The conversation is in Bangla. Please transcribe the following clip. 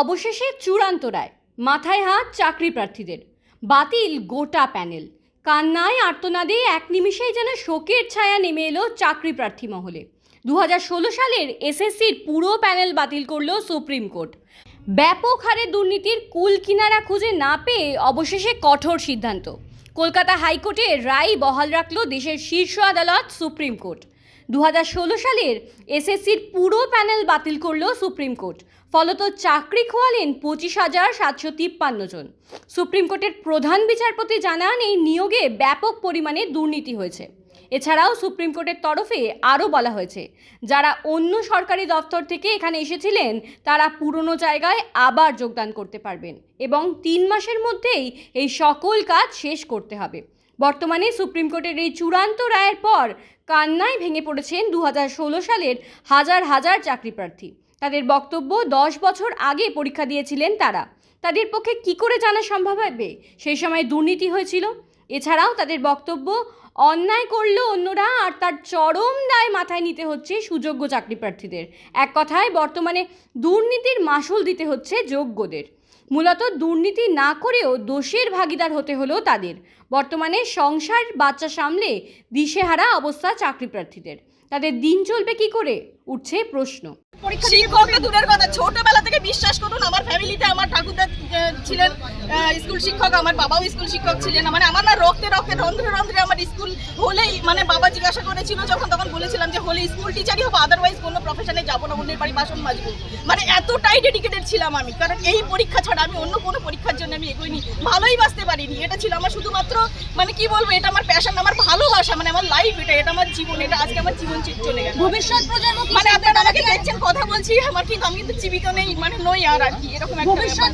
অবশেষে চূড়ান্ত রায়। মাথায় হাত চাকরি প্রার্থীদের। বাতিল গোটা প্যানেল। কান্নায় আর্তনাদে এক নিমিষেই যেন শোকের ছায়া নেমে এলো চাকরি প্রার্থী মহলে। দু হাজার ষোলো সালের এসএসসির পুরো প্যানেল বাতিল করল সুপ্রিম কোর্ট। ব্যাপক হারে দুর্নীতির কুল কিনারা খুঁজে না পেয়ে অবশেষে কঠোর সিদ্ধান্ত। কলকাতা হাইকোর্টে রায় বহাল রাখল দেশের শীর্ষ আদালত সুপ্রিম কোর্ট। দু হাজার ষোলো সালের এসএসসির পুরো প্যানেল বাতিল করল সুপ্রিম কোর্ট। ফলত চাকরি খোয়ালেন পঁচিশ হাজার সাতশো তিপ্পান্ন জন। সুপ্রিম কোর্টের প্রধান বিচারপতি জানান এই নিয়োগে ব্যাপক পরিমাণে দুর্নীতি হয়েছে। এছাড়াও সুপ্রিম কোর্টের তরফে আরও বলা হয়েছে, যারা অন্য সরকারি দপ্তর থেকে এখানে এসেছিলেন, তারা পুরনো জায়গায় আবার যোগদান করতে পারবেন এবং তিন মাসের মধ্যেই এই সকল কাজ শেষ করতে হবে। বর্তমানে সুপ্রিম কোর্টের এই চূড়ান্ত রায়ের পর কান্নায় ভেঙে পড়েছেন দু হাজার ষোলো সালের হাজার হাজার চাকরি প্রার্থী। তাদের বক্তব্য দশ বছর আগে পরীক্ষা দিয়েছিলেন তারা। তাদের পক্ষে কি করে জানা সম্ভব হবে? সেই সময় দুর্নীতি হয়েছিল। এছাড়াও তাদের বক্তব্য, অন্যায় করল অন্যরা আর তার চরম দায় মাথায় নিতে হচ্ছে সুযোগ্য চাকরি প্রার্থীদের। এক কথায়, বর্তমানে দুর্নীতির মাসুল দিতে হচ্ছে যোগ্যদের। মূলত দুর্নীতি না করেও দোষের ভাগিদার হতে হলো তাদের। বর্তমানে সংসার বাচ্চা সামলে দিশেহারা অবস্থা চাকরি প্রার্থীদের তাদের দিন চলবে কি করে? উঠছে প্রশ্ন। শিক্ষক তো দূরের কথা ছোটবেলা থেকে বিশ্বাস করুন আমার ফ্যামিলিতে আমার ঠাকুরদা ছিলেন স্কুল শিক্ষক আমার বাবাও স্কুল শিক্ষক ছিলেন মানে আমার না রক্তে রক্তে রন্ধ্রে রন্ধ্রে আমার স্কুল হলেই মানে বাবা জিজ্ঞাসা করেছিল যখন তখন বলেছিলাম যে হলে স্কুল টিচারই হব আদারওয়াইজ কোনো প্রফেশনে যাব না অন্যের বাড়ি বাসন মাজবো। মানে এতটাই ডেডিকেটেড ছিলাম আমি কারণ এই পরীক্ষা ছাড়া আমি অন্য কোনো পরীক্ষার জন্য আমি এগোইনি ভালোই বাঁচতে পারিনি এটা ছিল আমার শুধুমাত্র মানে কি বলব এটা আমার প্যাশন আমার ভালোবাসা মানে আমার লাইফ এটা এটা আমার জীবন এটা আজকে আমার জীবন চিত্র চলে গেল ভবিষ্যৎ প্রজন্ম মানে আপনারা আমাকে দেখছেন কথা বলছি আমার কিন্তু আমি কিন্তু জীবিত নেই মানে নই আর আর কি এরকম একটা ভবিষ্যৎ।